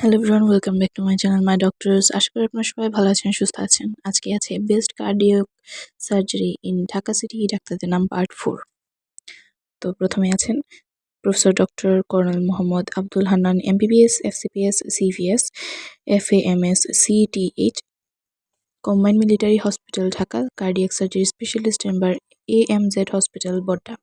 Hello everyone welcome back to my channel my doctors আশা করি আপনারা সবাই ভালো আছেন, সুস্থ আছেন। আজকে আছে best cardio surgery in Dhaka city ডাক্তারদের নাম পার্ট ফোর তো প্রথমে আছেন professor doctor colonel Mohammad Abdul Hannan MBBS FCPS CVS F A M S CTH combined military hospital Dhaka cardiac surgery specialist chamber A M Z hospital Badda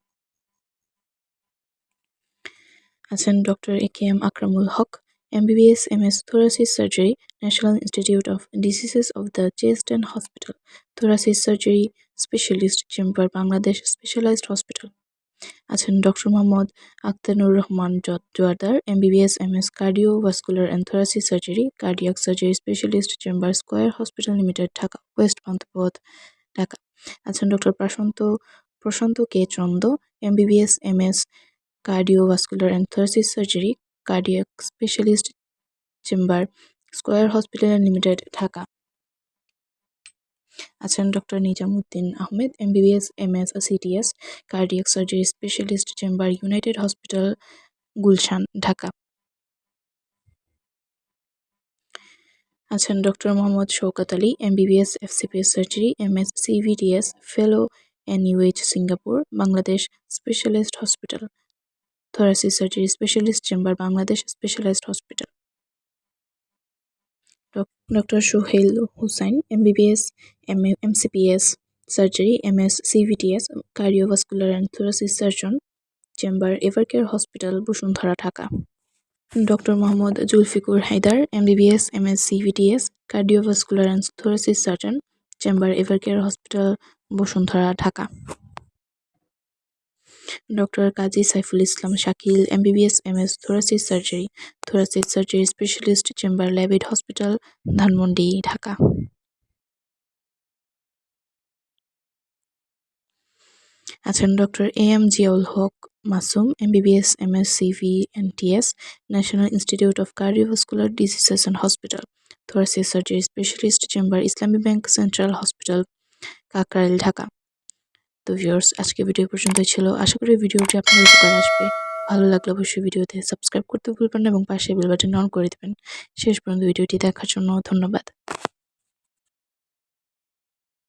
আছেন doctor A K M Akramul Haque MBBS MS Thoracic Surgery, National Institute of Diseases of the Chest and Hospital, Thoracic Surgery Specialist Chamber, Bangladesh Specialized Hospital. আছেন doctor Mohammad Akhtanur Rahman Joardar MBBS MS cardiovascular and thoracic surgery cardiac surgery specialist chamber Square hospital limited Dhaka west Panthapath Dhaka আছেন doctor Prashanta Prashanta K Chanda MBBS MS cardiovascular and thoracic surgery cardiac specialist chamber Square hospital limited Dhaka আছেন doctor Nizamuddin Ahmed MBBS MS CTS cardiac surgery specialist chamber United hospital Gulshan Dhaka আছেন doctor Mohammad Shaukat Ali MBBS FCPS surgery MS CVDS fellow NUH Singapore Bangladesh specialist hospital thoracic surgery specialist chamber Bangladesh specialized hospital doctor Suhel Hussain MBBS M M MCPS surgery M S CVTS cardiovascular and thoracic surgeon chamber Evercare hospital Bashundhara Dhaka doctor Mohammad Zulfiqur Haider MBBS M S CVTS cardiovascular and thoracic surgeon chamber Evercare hospital Bashundhara Dhaka doctor Kazi Saiful Islam Shakil, MBBS, MS thoracic surgery thoracic surgery specialist chamber Labaid hospital Dhanmondi, Dhaka. আছেন doctor A M Ziaul Haque Masum, MBBS, MS, CV, N TS national institute of cardiovascular diseases and hospital thoracic surgery specialist chamber Islami bank central hospital Kakrail, Dhaka. তো viewers আজকে video পর্যন্ত ছিল। আশা করি ভিডিওটি আপনার উপকার আসবে। ভালো লাগলে অবশ্যই ভিডিওতে সাবস্ক্রাইব করতে ভুলবেন না এবং পাশে বেল বাটন অন করে দেবেন। শেষ পর্যন্ত ভিডিওটি দেখার জন্য ধন্যবাদ।